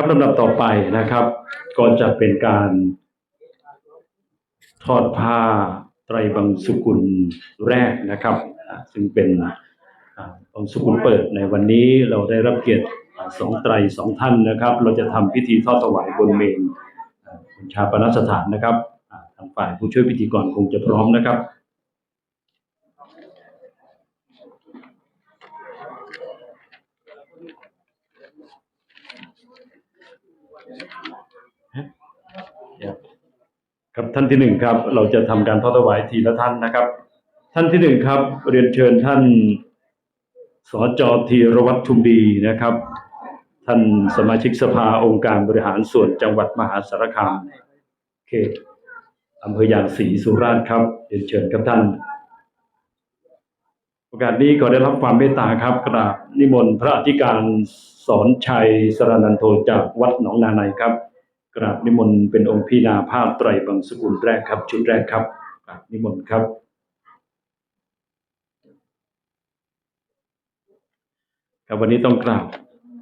ครับลำดับต่อไปนะครับ ก็จะเป็นการทอดผ้าไตรบังสุกุลแรกนะครับ ซึ่งเป็นอ่าบังสุกุลเปิดในวันนี้เราได้รับเกียรติสองไตรสองท่านนะครับ เราจะทำพิธีทอดถวายบนเมนบนชาปนสถานนะครับทางฝ่ายผู้ช่วยพิธีกรคงจะพร้อมนะครับ ครับท่านที่หนึ่งครับ เราจะทำการทอดถวายทีละท่านนะครับ ท่านที่หนึ่งครับ เรียนเชิญท่านสจธีรวัตรทุมดีนะครับ ท่านสมาชิกสภาองค์การบริหารส่วนจังหวัดมหาสารคามเขตอำเภอยางศรีสุราษฎร์ครับเรียนเชิญครับท่านโอกาสนี้ขอได้รับความเมตตาครับกราบนิมนต์พระอธิการสอนชัยสรนันโทจากวัดหนองนาในครับ กราบนิมนต์เป็นองค์พี่นาภาพไตรบังสกุลแรกครับ ชุดแรกครับกราบนิมนต์ครับ ครับวันนี้ต้องกราบ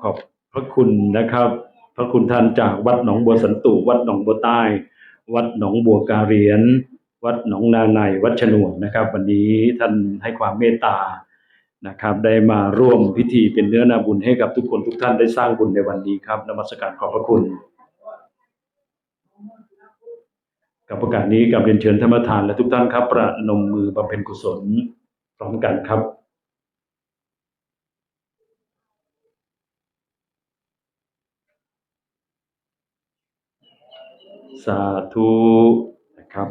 ขอบพระคุณนะครับ พระคุณท่านจากวัดหนองบัวสันตุ วัดหนองบัวใต้ วัดหนองบัวกาเรียน วัดหนองนาในวัดฉนวนนะครับ วันนี้ท่านให้ความเมตตานะครับได้มาร่วมพิธีเป็นเนื้อนาบุญให้กับทุกคนทุกท่านได้สร้างบุญในวันนี้ครับนมัสการขอบพระคุณ กับประกาศนี้กับเรียนเชิญธรรมทานและทุกท่านครับ ประนมมือบำเพ็ญกุศลพร้อมกันครับสาธุนะครับ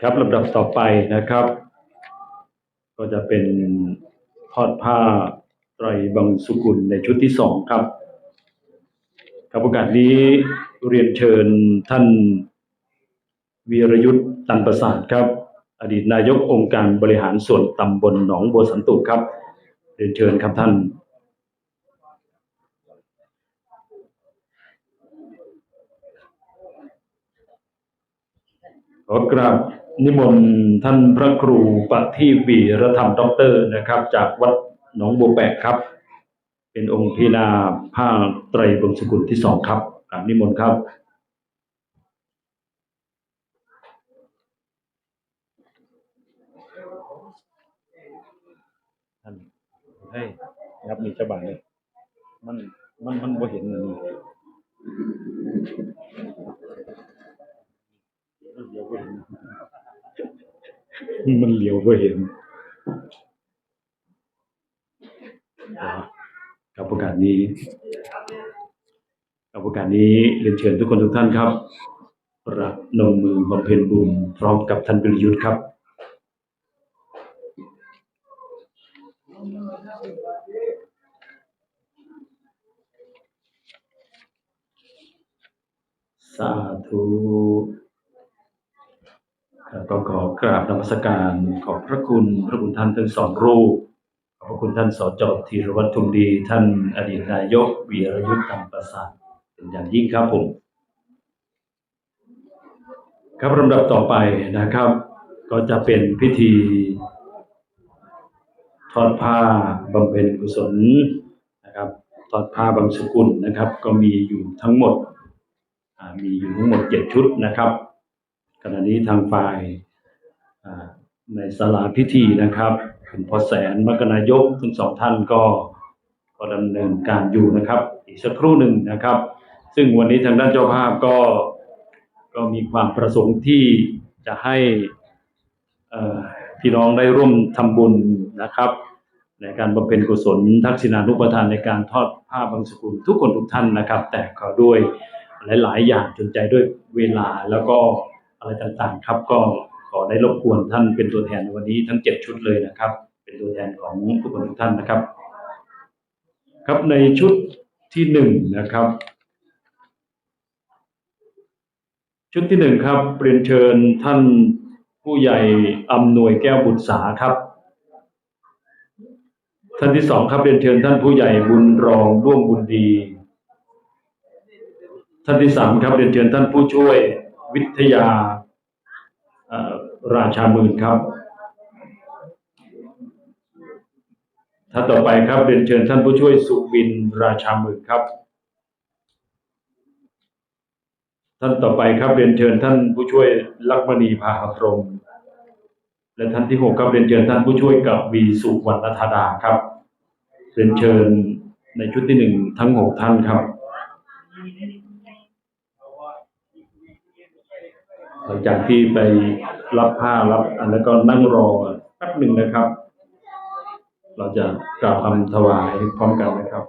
ครับลำดับต่อไปนะครับ ก็จะเป็นทอดผ้าไตรบังสุกุลในชุดที่สองครับ ครับโอกาสนี้เรียนเชิญท่านวีรยุทธ์ตันประสาทครับ อดีตนายกองค์การบริหารส่วนตำบลหนองบัวสันตุครับ เรียนเชิญครับท่านขอกราบนิมนต์ท่านพระครูปฏิวีรธรรมด็อกเตอร์นะครับ จากวัดหนองบัวแปกครับ เป็นองค์พีนาผ้าไตรบงสกุลที่สองครับกราบนิมนต์ครับท่านเฮ้ยครับมีฉบับเลยมันมันมันบ่เห็นอันนี้มันเลี้ยวบ่เห็นมันเลี้ยวบ่เห็น กับโอกาสนี้กับโอกาสนี้เรียนเชิญทุกคนทุกท่านครับประนมมือบำเพ็ญบุญพร้อมกับท่านปิรยุทธ์ครับสาธุก็ขอกราบนมัสการขอบพระคุณพระคุณท่านทั้งสองรูป ขอบพระคุณท่านสจธีรวัตรทุมดี ท่านอดีตนายกวีรยุทธ์ตัมประสาทเป็นอย่างยิ่งครับผม ครับลำดับต่อไปนะครับ ก็จะเป็นพิธี ทอดผ้าบำเพ็ญกุศลนะครับ ทอดผ้าบางสกุลนะครับ ก็มีอยู่ทั้งหมดมีอยู่ทั้งหมดเจ็ดชุดนะครับขณะนี้ทางฝ่ายในศาลาพิธีนะครับ คุณพอแสนมกนายกทั้งสองท่านก็ก็ดำเนินการอยู่นะครับ อีกสักครู่หนึ่งนะครับ ซึ่งวันนี้ทางด้านเจ้าภาพก็ก็มีความประสงค์ที่จะให้พี่น้องได้ร่วมทำบุญนะครับ ในการบำเพ็ญกุศลทักษิณานุปทานในการทอดผ้าบางสกุลทุกคนทุกท่านนะครับ แต่ขอด้วยหลาย ๆ อย่างจนใจด้วยเวลาแล้วก็อะไรต่างๆ ครับก็ ขอได้รบกวนท่านเป็นตัวแทนในวันนี้ทั้งเจ็ดชุดเลยนะครับ เป็นตัวแทนของทุกคนทุกท่านนะครับ ครับในชุดที่หนึ่งนะครับ ชุดที่หนึ่งครับเรียนเชิญท่านผู้ใหญ่อำนวยแก้วบุตรสาครับ ท่านที่สองครับเรียนเชิญท่านผู้ใหญ่บุญรองร่วมบุญดี ท่านที่สามครับเรียนเชิญท่านผู้ช่วยวิทยา ราชาหมื่นครับ ท่านต่อไปครับเรียนเชิญท่านผู้ช่วยสุบินราชาหมึกครับท่านต่อไปครับเรียนเชิญท่านผู้ช่วยลักษมณีพาหพรมและท่านที่หกครับเรียนเชิญท่านผู้ช่วยกับวีสุวรรณธาดาครับเรียนเชิญในชุดที่หนึ่งทั้งหกท่านครับ หลังจากที่ไปรับผ้ารับอันแล้วก็นั่งรอแป๊บหนึ่งนะครับ เราจะกล่าวคำถวายพร้อมกันนะครับ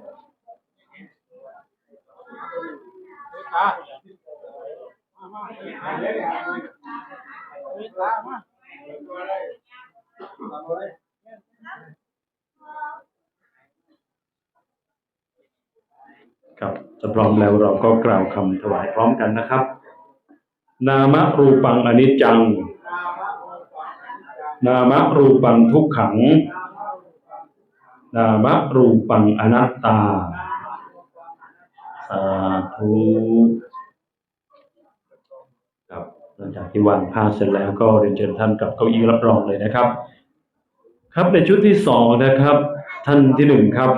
ครับจะพร้อมแล้วเราก็กล่าวคำถวายพร้อมกันนะครับ นามรูปังอนิจจัง นามรูปังทุกขัง นามรูปังอนัตตา สาธุครับหลังจากที่วางผ้าเสร็จแล้วก็เรียนเชิญท่านกลับเก้าอี้รับรองเลยนะครับ ครับในชุดที่สองนะครับ ท่านที่หนึ่งครับ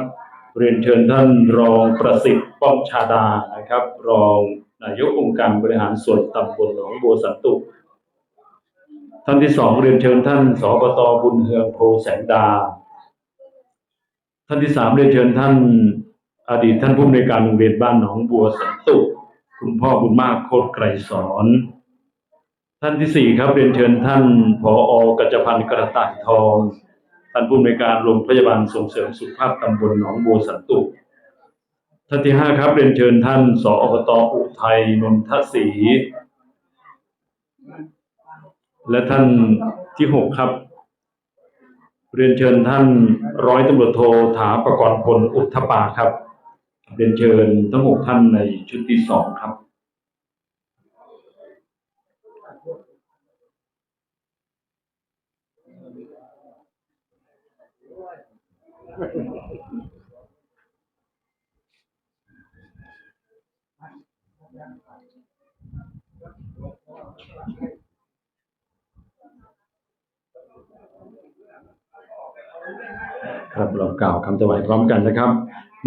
เรียนเชิญท่านรองประสิทธิ์ป้อมชาดานะครับ รอง นายกองค์การบริหารส่วนตำบลหนองบัวสันตุท่านที่สองเรียนเชิญท่านสปตบุญเฮืองโพแสงดา ท่านที่สามเรียนเชิญท่านอดีตท่านผู้อำนวยการโรงเรียนบ้านหนองบัวสันตุคุณพ่อบุญมากโคตรไกรสอน ท่านที่สี่ครับเรียนเชิญท่านผอกัจจพันธ์กระต่ายทอง ท่านผู้อำนวยการโรงพยาบาลส่งเสริมสุขภาพตำบลหนองบัวสันตุ ท่านที่ห้าครับเรียนเชิญท่านสอบตอุทัยนนทศรีและท่านที่หกครับ เรียนเชิญท่านร้อยตำรวจโทถาประกรณ์พลอุทธปาครับ เรียนเชิญทั้งหกท่านในชุดที่สองครับ ครับเรากล่าวคำถวายพร้อมกันนะครับ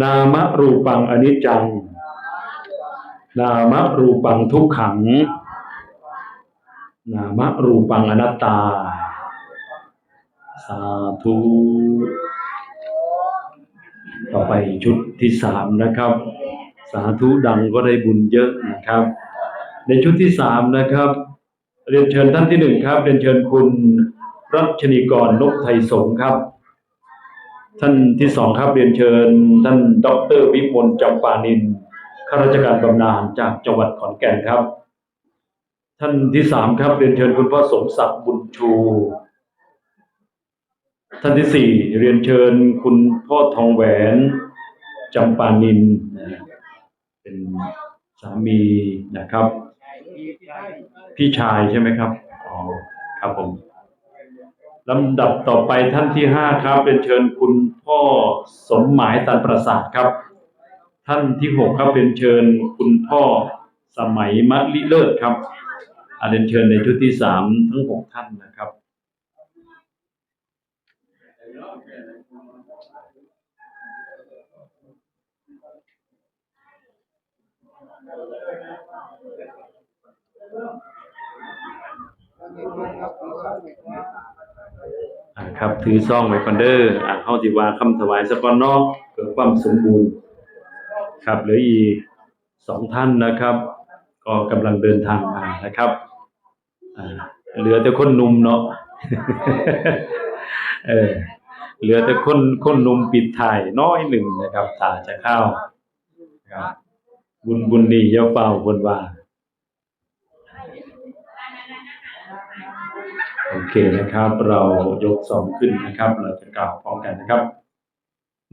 นามะรูปังอนิจจัง นามะรูปังทุกขัง นามะรูปังอนัตตา สาธุต่อไปชุดที่สามนะครับ สาธุดังก็ได้บุญเยอะนะครับ ในชุดที่สามนะครับ เรียนเชิญท่านที่หนึ่งครับ เรียนเชิญคุณรัชนีกรนกไทยสงฆ์ครับ ท่านที่สองครับเรียนเชิญ ท่านดอกเตอรวิมลจำปานินข้าราชการบำนาญจากจังหวัดขอนแก่นครับ ท่านที่สามครับเรียนเชิญคุณพ่อสมศักดิ์บุญชู ท่านที่สี่เรียนเชิญคุณพ่อทองแหวนจำปานินนะเป็นสามีนะครับ พี่ชายใช่ไหมครับอ๋อครับผม ลำดับต่อไปท่านที่ห้าครับเป็นเชิญคุณพ่อสมหมายตันประสาทครับ ท่านที่หกครับเป็นเชิญคุณพ่อสมัยมะลิเลิศครับอาเรียนเชิญในชุดที่สามทั้งหกท่านนะครับ อ่าครับ ถือซองไว้ก่อนเด้ออ่าเฮาสิว่าคำถวายสะก่อนเนาะเพื่อความสมบูรณ์ ครับเหลืออีกสองท่านนะครับ ก็กำลังเดินทางมานะครับอ่าเหลือแต่คนหนุ่มเนาะเออเหลือแต่คนคนหนุ่มปิดถ่ายน้อยหนึ่งนะครับตาจะเข้าครับบุญบุญนี่ย่าเฝ้าบนว่า โอเคนะครับ เรายกสองขึ้นนะครับ เราจะกล่าวพร้อมกันนะครับ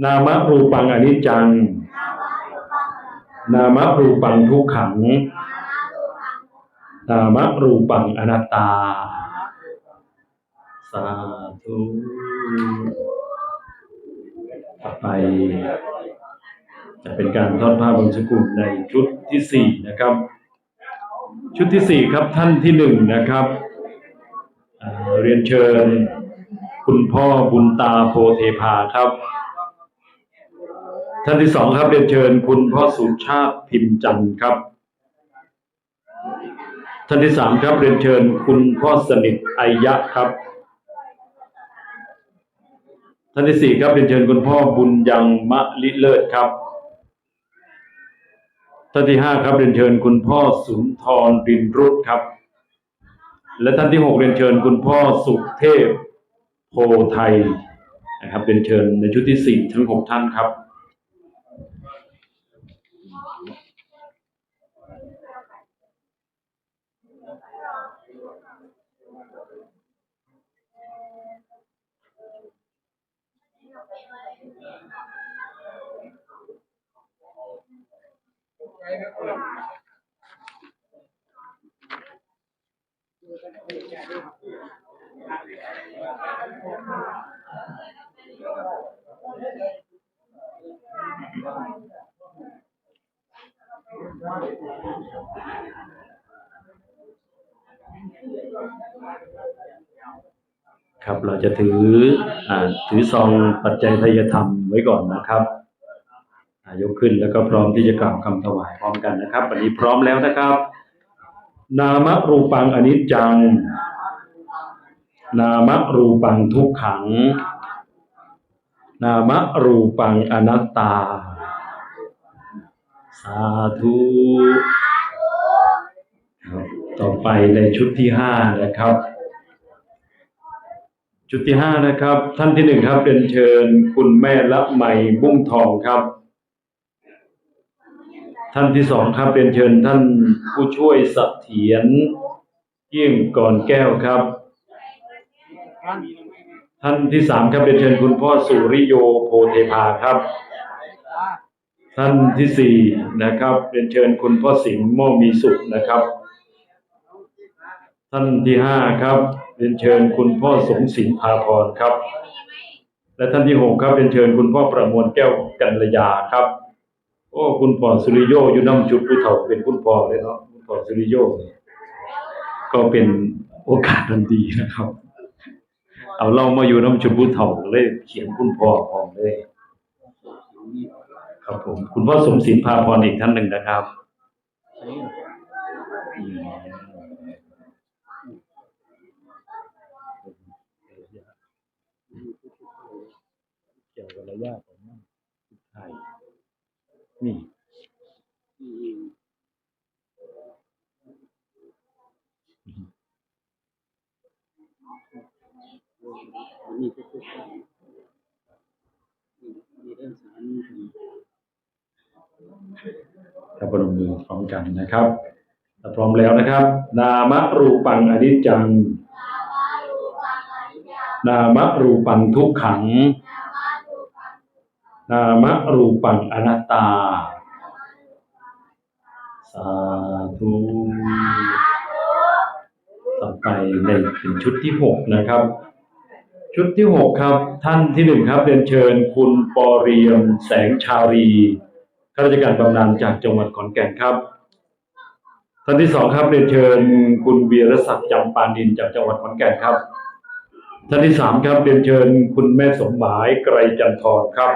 นามะรูปังอนิจจัง นามะรูปังทุกขัง นามะรูปังอนัตตา สาธุต่อไป จะเป็นการทอดผ้าบางสกุลในชุดที่สี่นะครับ ชุดที่สี่ครับท่านที่หนึ่งนะครับ เรียนเชิญ คุณพ่อบุญตาโพเทพาครับ ท่านที่สองครับเรียนเชิญ คุณพ่อสุชาติพิมพ์จันทร์ครับ ท่านที่สามครับเรียนเชิญ คุณพ่อสนิทไอยะครับ ท่านที่สี่ครับเรียนเชิญคุณพ่อบุญยังมะลิเลิศครับท่านที่ห้าครับเรียนเชิญคุณพ่อสุนทรรินรุตครับ และท่านที่หกเรียนเชิญคุณพ่อสุเทพโพไทยนะครับเรียนเชิญในชุดที่สี่ทั้งหกท่านครับครับ ครับเราจะถืออ่าถือซองปัจจัยทายธรรมไว้ก่อนนะครับยกขึ้นแล้วก็พร้อมที่จะกล่าวคำถวายพร้อมกันนะครับวันนี้พร้อมแล้วนะครับ นามรูปังอนิจจัง นามรูปังทุกขัง นามรูปังอนัตตา สาธุครับต่อไปในชุดที่ห้านะครับ ชุดที่ห้านะครับ ท่านที่หนึ่งครับเรียนเชิญคุณแม่ละไมบุ้งทองครับ ท่านที่สองครับเรียนเชิญท่านผู้ช่วยเถียรเยี่ยงก่อนแก้วครับ ท่านที่สามครับเรียนเชิญคุณพ่อสุริโยโพเทพาครับ ท่านที่สี่นะครับเรียนเชิญคุณพ่อสิงห์โมมีสุขนะครับ ท่านที่ห้าครับเรียนเชิญคุณพ่อสมศิลป์พาพรครับ และท่านที่หกครับเรียนเชิญคุณพ่อประมวลแก้วกัลยาครับ โอ้คุณพ่อสุริโยอยู่น้ำจุดผู้เฒ่าเป็นคุณพ่อเลยเนาะคุณพ่อสุริโยก็เป็นโอกาสทันดีนะครับ เอาเรามาอยู่น้ำจุดผู้เฒ่าเลยเขียนคุณพ่อพร้อมเลย ครับผม คุณพ่อสมศิลพาพรอีกท่านหนึ่งนะครับเกี่ยวกับระยะ นี่นี่ก็คือการมีเรื่องสารนี่คือถ้าปรมมือพร้อมกันนะครับถ้าพร้อมแล้วนะครับ นามรูปังอนิจจัง นามรูปังทุกขัง นามรูปังอนัตตา สาธุต่อไปในเป็นชุดที่หกนะครับ ชุดที่หกครับ ท่านที่หนึ่งครับเรียนเชิญคุณปอเรียมแสงชารีข้าราชการบำนาญจากจังหวัดขอนแก่นครับ ท่านที่สองครับเรียนเชิญคุณวีรศักดิ์จำปานดินจากจังหวัดขอนแก่นครับ ท่านที่สามครับเรียนเชิญคุณแม่สมหมายไกรจันทร์ครับ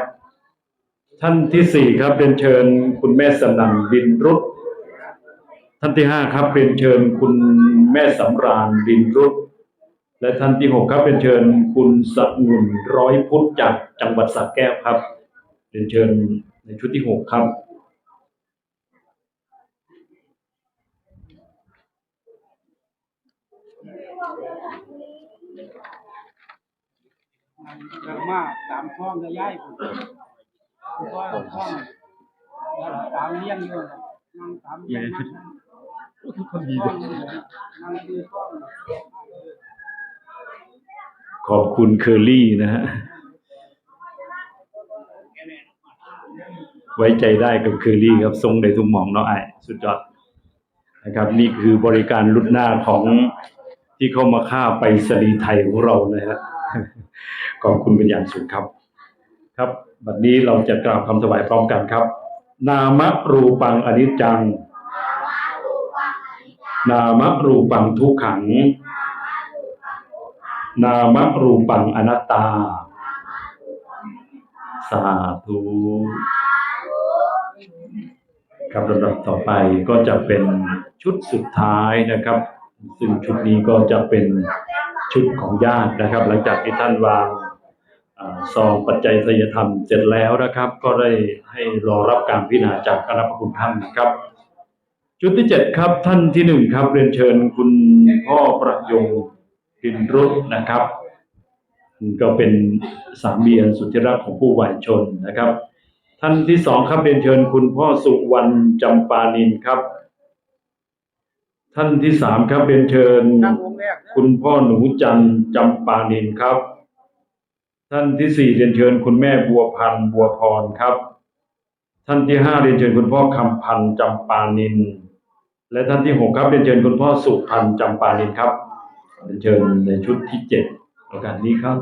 ท่านที่สี่ครับเรียนเชิญคุณแม่สนั่นบินรุตท่านที่ห้าครับเรียนเชิญคุณแม่สำราญบินรุตและท่านที่หกครับเรียนเชิญคุณสักงุนร้อยพุทธจากจังหวัดสระแก้วครับเรียนเชิญในชุดที่หกครับมันมากตามคลองก็ย้ายผม ผมก็คลองแล้วตามเลี้ยงอยู่นั่งตามเลี้ยงคนดีคลองนั่งคือคลองขอบคุณเคอรี่นะฮะ ไว้ใจได้กับเคอรี่ครับทรงในทุกหมองเนาะไอสุดยอดนะครับ นี่คือบริการรุ่นหน้าของที่เข้ามาฆ่าไปสรีไทยของเรานะฮะขอบคุณเป็นอย่างสูงครับ ครับ บัดนี้เราจะกล่าวคำถวายพร้อมกันครับ นามรูปังอนิจจัง นามรูปังทุกขัง นามรูปังอนัตตา สาธุครับลำดับต่อไปก็จะเป็นชุดสุดท้ายนะครับ ซึ่งชุดนี้ก็จะเป็นชุดของญาตินะครับ หลังจากที่ท่านวาง ซองปัจจัยทยธรรมเสร็จแล้วนะครับ ก็ได้ให้รอรับการพิจารณาจากคณะพระคุณท่านนะครับ ชุดที่เจ็ดครับท่านที่หนึ่งครับ เรียนเชิญคุณพ่อประยงกินรุตนะครับ ก็เป็นสามีอันสุดที่รักของผู้วายชนนะครับ ท่านที่สองครับเรียนเชิญคุณพ่อสุวรรณจำปานินครับ ท่านที่สามครับเรียนเชิญ คุณพ่อหนูจันจำปานินครับ ท่านที่สี่เรียนเชิญคุณแม่บัวพันธ์บัวพรครับ ท่านที่ห้าเรียนเชิญคุณพ่อคำพันธ์จำปานิน และท่านที่หกครับเรียนเชิญคุณพ่อสุพันธ์จำปานินครับเรียนเชิญในชุดที่เจ็ดโอกาสนี้ครับ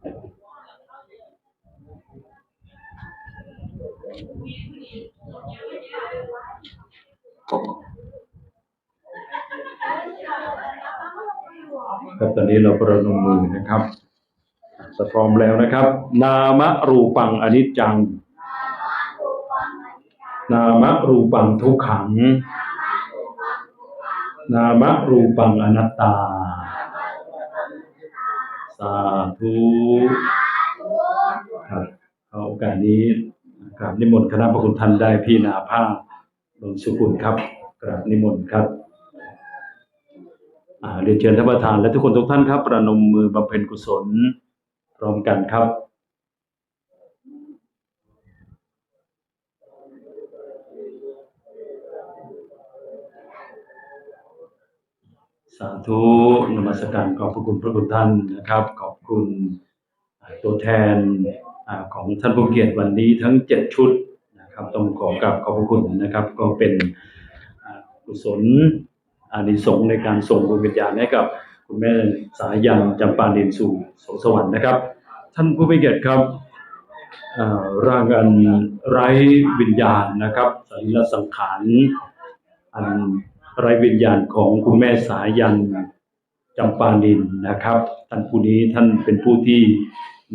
ครับตอนนี้เราประนมมือนะครับถ้าพร้อมแล้วนะครับ นามะรูปังอนิจจัง นามะรูปังทุกขัง นามะรูปังอนัตตา สาธุครับเอาโอกาสนี้กราบนิมนต์คณะพระคุณท่านได้พี่นาภาพบงสุกุลครับกราบนิมนต์ครับอ่าเรียนเชิญท่านประธานและทุกคนทุกท่านครับ ประนมมือบำเพ็ญกุศลพร้อมกันครับ สาธุนมัสการขอบพระคุณพระคุณท่านนะครับ ขอบคุณตัวแทนอของท่านผู้เกียรติวันนี้ทั้งเจ็ดชุดนะครับต้องขอกราบขอบพระคุณนะครับ ก็เป็นกุศลอานิสงส์ในการส่งดวงวิญญาณให้กับคุณแม่สายันจำปาเดินสู่สวงสวรรค์นะครับ ท่านผู้มีเกียรติครับร่างอันไร้วิญญาณนะครับสรีระสังขารอัน ไร้วิญญาณของคุณแม่สายันจำปานินนะครับ ท่านผู้นี้ท่านเป็นผู้ที่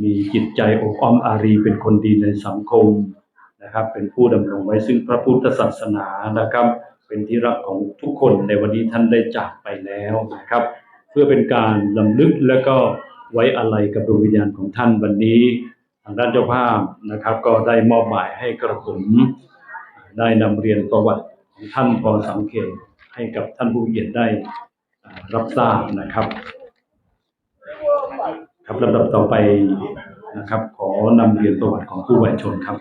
มีจิตใจอบอ้อมอารีเป็นคนดีในสังคมนะครับ เป็นผู้ดำรงไว้ซึ่งพระพุทธศาสนานะครับ เป็นที่รักของทุกคนในวันนี้ท่านได้จากไปแล้วนะครับ เพื่อเป็นการลำลึกและก็ไว้อาลัยกับดวงวิญญาณของท่านวันนี้ ทางด้านเจ้าภาพนะครับ ก็ได้มอบหมายให้กระผมได้นำเรียนประวัติของท่านพอสังเกต ให้กับท่านผู้เกียรติได้รับทราบนะครับ ครับลำดับต่อไปนะครับ ขอนำเรียนประวัติของผู้วายชนครับ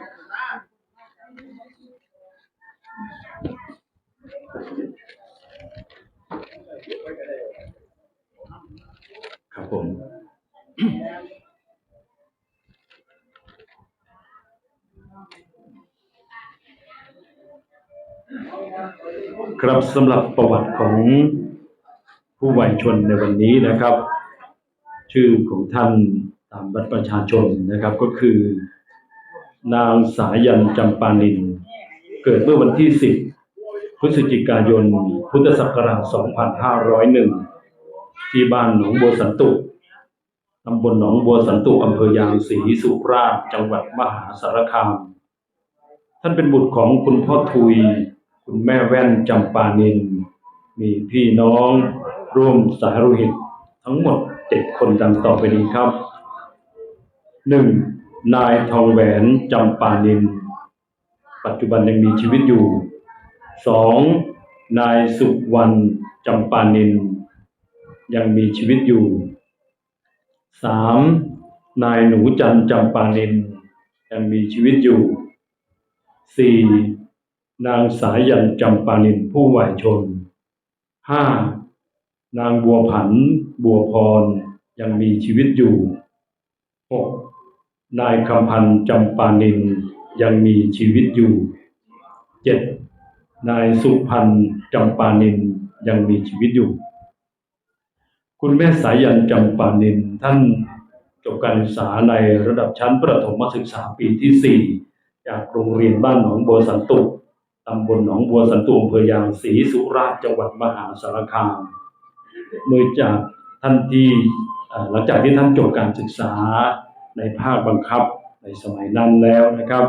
ครับผม ครับสำหรับประวัติของผู้วัยชนในวันนี้นะครับ ชื่อของท่านตามบัตรประชาชนนะครับก็คือ นางสายันจำปานิน เกิดเมื่อวันที่ 10 พฤศจิกายน พุทธศักราช 2501 ที่บ้านหนองบัวสันตุตำบลหนองบัวสันตุอำเภอยางศรีสุราษฎร์จังหวัดมหาสารคาม ท่านเป็นบุตรของคุณพ่อทุย คุณแม่แว่นจำปานิน มีพี่น้องร่วมสายโลหิตทั้งหมดเจ็ดคนดังต่อไปนี้ครับหนึ่งนายทองแหวนจำปานิน ปัจจุบันยังมีชีวิตอยู่สองนายสุวรรณจำปานิน ยังมีชีวิตอยู่สามนายหนูจันจำปานิน ยังมีชีวิตอยู่สี่ นางสายยันจำปานินผู้วายชนห้านางบัวผัน บัวพรยังมีชีวิตอยู่หกนายคำพันจำปานินยังมีชีวิตอยู่เจ็ดนายสุพันจำปานินยังมีชีวิตอยู่ คุณแม่สายันจำปานินท่านจบการศึกษาในระดับชั้นประถมศึกษาปีที่ 4 จากโรงเรียนบ้านหนองบัวสันตุ ตำบลหนองบัวสันตุอำเภอยางศรีสุราษฎร์จังหวัดมหาสารคามเมื่อจากท่านที่หลังจากที่ท่านจบการศึกษาในภาคบังคับในสมัยนั้นแล้วนะครับ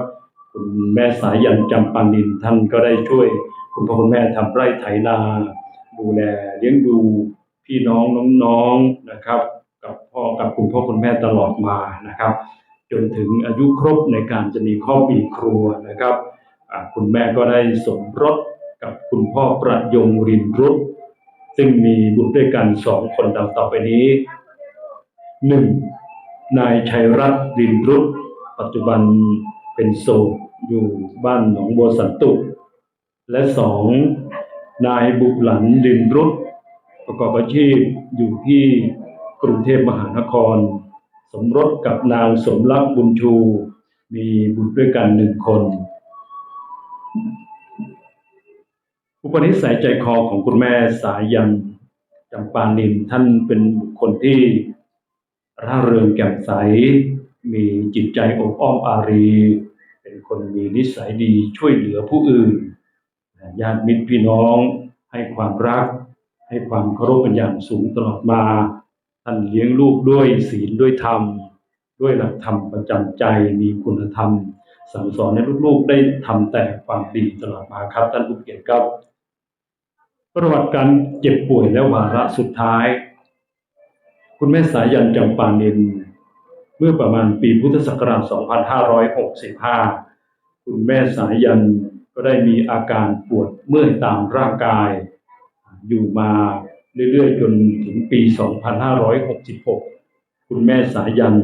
คุณแม่สายยันจำปานินท่านก็ได้ช่วย คุณพ่อคุณแม่ทำไร่ไถนา ดูแลเลี้ยงดูพี่น้องน้องๆนะครับ กับพ่อกับคุณพ่อคุณแม่ตลอดมานะครับ จนถึงอายุครบในการจะมีครอบครัวนะครับ คุณแม่ก็ได้สมรสกับคุณพ่อประยงรินรุตซึ่งมีบุตรด้วยกันสองคนดังต่อไปนี้หนึ่งนายชัยรัตน์รินรุตปัจจุบันเป็นโสดอยู่บ้านหนองบัวสันตุ และสองนายบุหลันรินรุตประกอบอาชีพอยู่ที่กรุงเทพมหานคร สมรสกับนางสมรักบุญชู มีบุตรด้วยกันหนึ่งคน อุปนิสัยใจคอของคุณแม่สายยันจำปานินท่านเป็นบุคคลที่ร่าเริงแจ่มใส มีจิตใจอบอ้อมอารี เป็นคนมีนิสัยดีช่วยเหลือผู้อื่นญาติมิตรพี่น้อง ให้ความรัก ให้ความเคารพเป็นอย่างสูงตลอดมา ท่านเลี้ยงลูกด้วยศีลด้วยธรรม ด้วยหลักธรรมประจำใจมีคุณธรรม สั่งสอนให้ลูกๆได้ทำแต่ความดีตลอดมาครับ ท่านผู้เกียรติครับประวัติการเจ็บป่วยและวาระสุดท้าย คุณแม่สายันจำปานิน เมื่อประมาณปีพุทธศักราช 2565 คุณแม่สายันก็ได้มีอาการปวดเมื่อยตามร่างกาย อยู่มาเรื่อยๆ จนถึงปี 2566 คุณแม่สายัน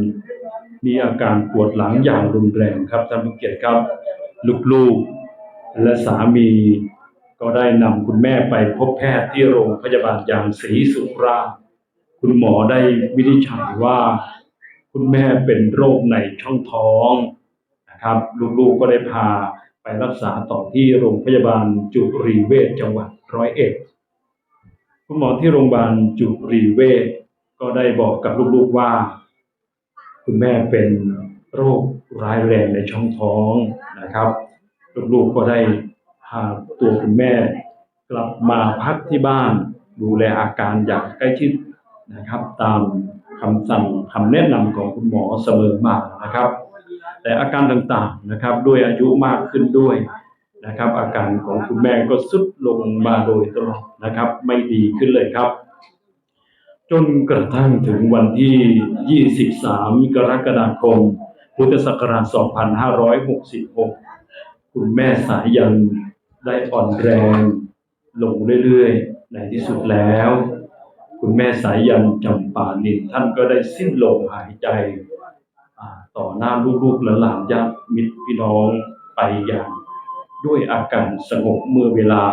มีอาการปวดหลังอย่างรุนแรงครับท่านผู้เกียรติครับลูกๆและสามีก็ได้นำคุณแม่ไปพบแพทย์ที่โรงพยาบาลยางศรีสุราคุณหมอได้วินิจฉัยว่า คุณแม่เป็นโรคในช่องท้องนะครับ ลูกๆก็ได้พาไปรักษาต่อที่โรงพยาบาลจุรีเวชจังหวัดร้อยเอ็ดคุณหมอที่โรงพยาบาลจุรีเวชก็ได้บอกกับลูกๆว่า คุณแม่เป็นโรคร้ายแรงในช่องท้องนะครับลูกๆก็ได้พาตัวคุณแม่ กลับมาพักที่บ้าน ดูแลอาการอย่างใกล้ชิดนะครับ ตามคำสั่งคำแนะนำของคุณหมอเสมอมานะครับ แต่อาการต่างๆนะครับ ด้วยอายุมากขึ้นด้วยนะครับ อาการของคุณแม่ก็ทรุดลงมาโดยตลอดนะครับ ไม่ดีขึ้นเลยครับ จนกระทั่งถึงวันที่ 23 กรกฎาคม พุทธศักราช 2566 คุณแม่สายยันได้อ่อนแรงลงเรื่อยๆ ในที่สุดแล้ว คุณแม่สายยันจำปานินท่านก็ได้สิ้นลมหายใจ ต่อหน้าลูกๆและหลานญาติมิตรพี่น้องไปอย่าง ด้วยอาการสงบเมื่อเวลา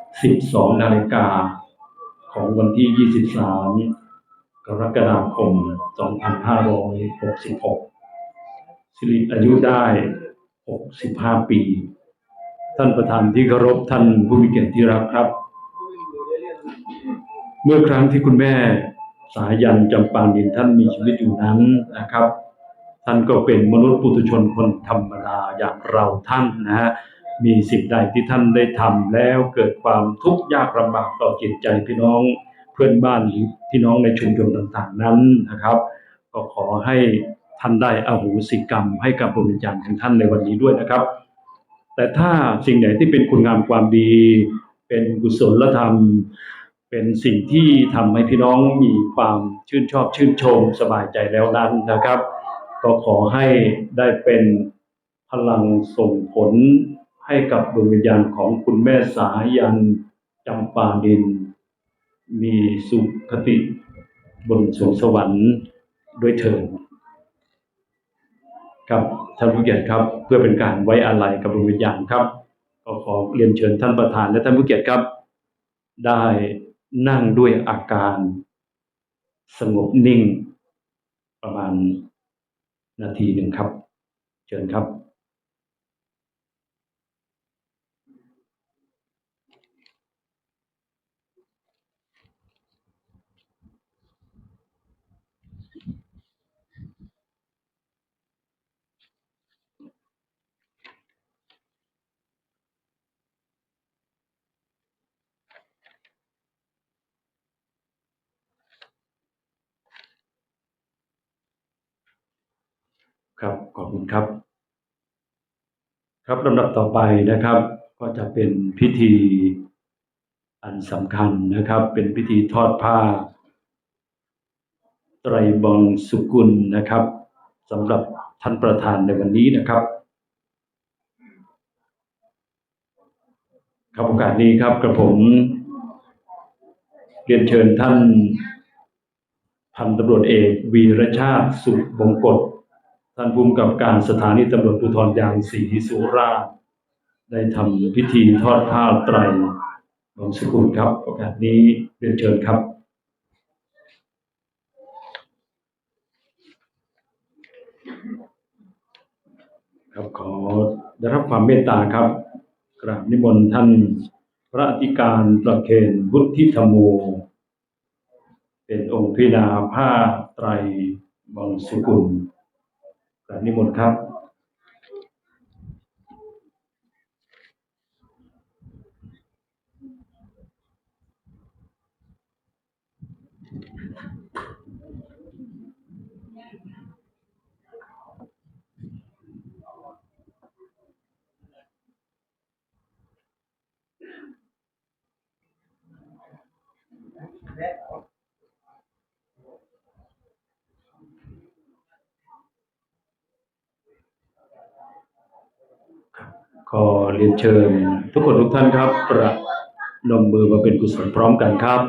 12 นาฬิกา ของวันที่ 23 กรกฎาคม 2566 สิริอายุได้ 65 ปี ท่านประธานที่เคารพท่านผู้มีเกียรติที่รักครับ เมื่อครั้งที่คุณแม่สายันจำปานินท่านมีชีวิตอยู่นั้นนะครับ ท่านก็เป็นมนุษย์ปุถุชนคนธรรมดาอย่างเราท่านนะฮะ มีสิ่งใดที่ท่านได้ทำแล้วเกิดความทุกข์ยากลำบากต่อจิตใจพี่น้องเพื่อนบ้านหรือพี่น้องในชุมชนต่างๆนั้นนะครับ ก็ขอให้ท่านได้อโหสิกรรม ให้กับดวงวิญญาณของท่านในวันนี้ด้วยนะครับ แต่ถ้าสิ่งไหนที่เป็นคุณงามความดี เป็นกุศลธรรม เป็นสิ่งที่ทำให้พี่น้องมีความชื่นชอบชื่นชมสบายใจแล้วนั้นนะครับ ก็ขอให้ได้เป็นพลังส่งผล ให้กับดวงวิญญาณของคุณแม่สายันจำปาดิน มีสุขติบนสวงสวรรค์ด้วยเถิดครับท่านผู้เกียรติครับ เพื่อเป็นการไว้อาลัยกับดวงวิญญาณครับ ก็ขอเรียนเชิญท่านประธานและท่านผู้เกียรติครับ ได้นั่งด้วยอาการ สงบนิ่ง ประมาณนาทีหนึ่งครับ เชิญครับ ครับ ขอบคุณครับ ครับลำดับต่อไปนะครับ ก็จะเป็นพิธีอันสำคัญนะครับ เป็นพิธีทอดผ้า ไตรบงสุกุลนะครับสำหรับท่านประธานในวันนี้นะครับ ครับโอกาสนี้ครับกระผมเรียนเชิญท่านพันตำรวจเอกวีรชาติสุบงกฎ ท่านภูมิกับการสถานีตำรวจภูธรยางศรีสุราษฎร์ได้ทำพิธีทอดผ้าไตรบงสกุลครับโอกาสนี้เรียนเชิญครับ ครับขอได้รับความเมตตาครับ กราบนิมนต์ท่านพระอธิการประเคนวุฒิธรรมโม เป็นองค์พินาผ้าไตรบางสกุล กราบนิมนต์ครับ ขอเรียนเชิญ ทุกคนทุกท่านครับ ประนมมือมาเป็นกุศลพร้อมกันครับ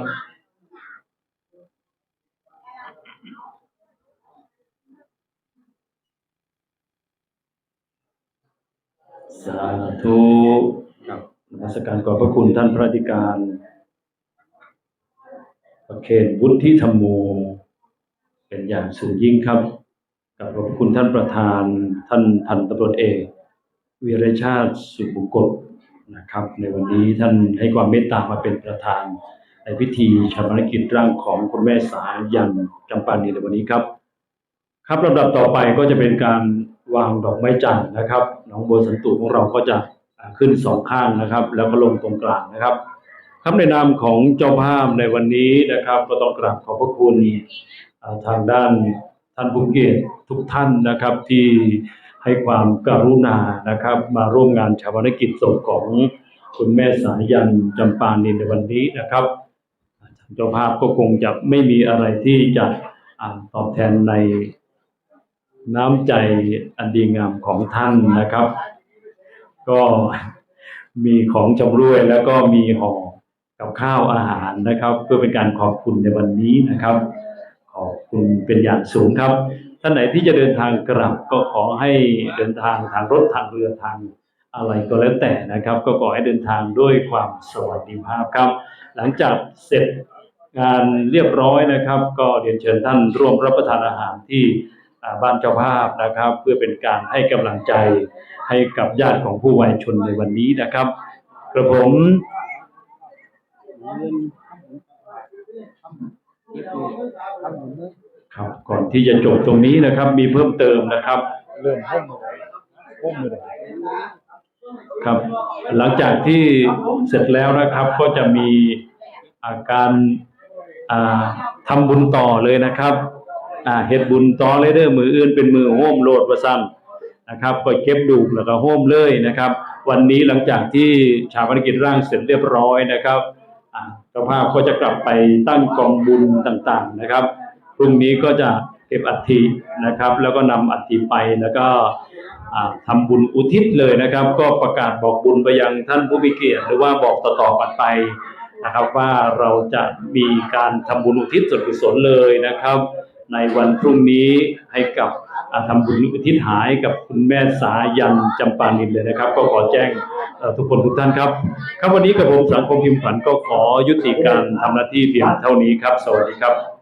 สาธุครับนมัสการขอบพระคุณท่านพระอธิการประเคนวุฒิธรรมโม เป็นอย่างสูงยิ่งครับ กับขอบพระคุณท่านประธาน ท่านพันตำรวจเอก วีรชาติสุบุกฎนะครับ ในวันนี้ท่านให้ความเมตตามาเป็นประธาน ในพิธีชาปนกิจร่างของคุณแม่สายันจำปานีในวันนี้ครับ ครับลำดับต่อไปก็จะเป็นการวางดอกไม้จันทร์นะครับน้องโบสันตุของเราก็จะขึ้นสองข้างนะครับ แล้วก็ลงตรงกลางนะครับครับในนามของเจ้าภาพในวันนี้นะครับ ก็ต้องกราบขอบพระคุณทางด้านท่านผู้เกียรติทุกท่านนะครับที่ ให้ความกรุณานะครับ มาร่วมงานชาปนกิจศพของคุณแม่สายันจำปานินในวันนี้นะครับเจ้าภาพก็คงจะไม่มีอะไรที่จะอ่าตอบแทนในน้ำใจอันดีงามของท่านนะครับ ก็มีของจำรวยแล้วก็มีห่อกับข้าวอาหารนะครับ เพื่อเป็นการขอบคุณในวันนี้นะครับ ขอบคุณเป็นอย่างสูงครับ ท่านไหนที่จะเดินทางกลับก็ขอให้เดินทางทางรถทางเรือทางอะไรก็แล้วแต่นะครับ ก็ขอให้เดินทางด้วยความสวัสดิภาพครับ หลังจากเสร็จงานเรียบร้อยนะครับ ก็เรียนเชิญท่านร่วมรับประทานอาหารที่บ้านเจ้าภาพนะครับ เพื่อเป็นการให้กำลังใจให้กับญาติของผู้วายชนในวันนี้นะครับกระผมเงินทำบุญทำบุญเก็บดูทำบุญเลยครับก่อนที่จะจบตรงนี้นะครับ มีเพิ่มเติมนะครับ เริ่มห้องห้องเลยครับ หลังจากที่เสร็จแล้วนะครับ ก็จะมีอาการอ่าทำบุญต่อเลยนะครับอ่าเฮ็ดบุญต่อเลยเด้อมืออื่นเป็นมือโฮมโลดว่าซั่นนะครับก็เก็บดูกแล้วก็โฮมเลยนะครับ วันนี้หลังจากที่ชาปนกิจร่างเสร็จเรียบร้อยนะครับอ่าเจ้าภาพก็จะกลับไปตั้งกองบุญต่างๆนะครับ พรุ่งนี้ก็จะเก็บอัฐินะครับ แล้วก็นำอัฐิไปแล้วก็อ่าทำบุญอุทิศเลยนะครับ ก็ประกาศบอกบุญไปยังท่านผู้มีเกียรติหรือว่าบอกต่อๆกันไปนะครับว่าเราจะมีการทำบุญอุทิศส่วนกุศลเลยนะครับ ในวันพรุ่งนี้ให้กับอ่าทำบุญอุทิศหายกับคุณแม่สายันจำปานินเลยนะครับ ก็ขอแจ้งทุกคนทุกท่านครับครับวันนี้กับผมสังคมพิมพ์ขวัญก็ขอยุติการทำหน้าที่เพียงเท่านี้ครับ สวัสดีครับ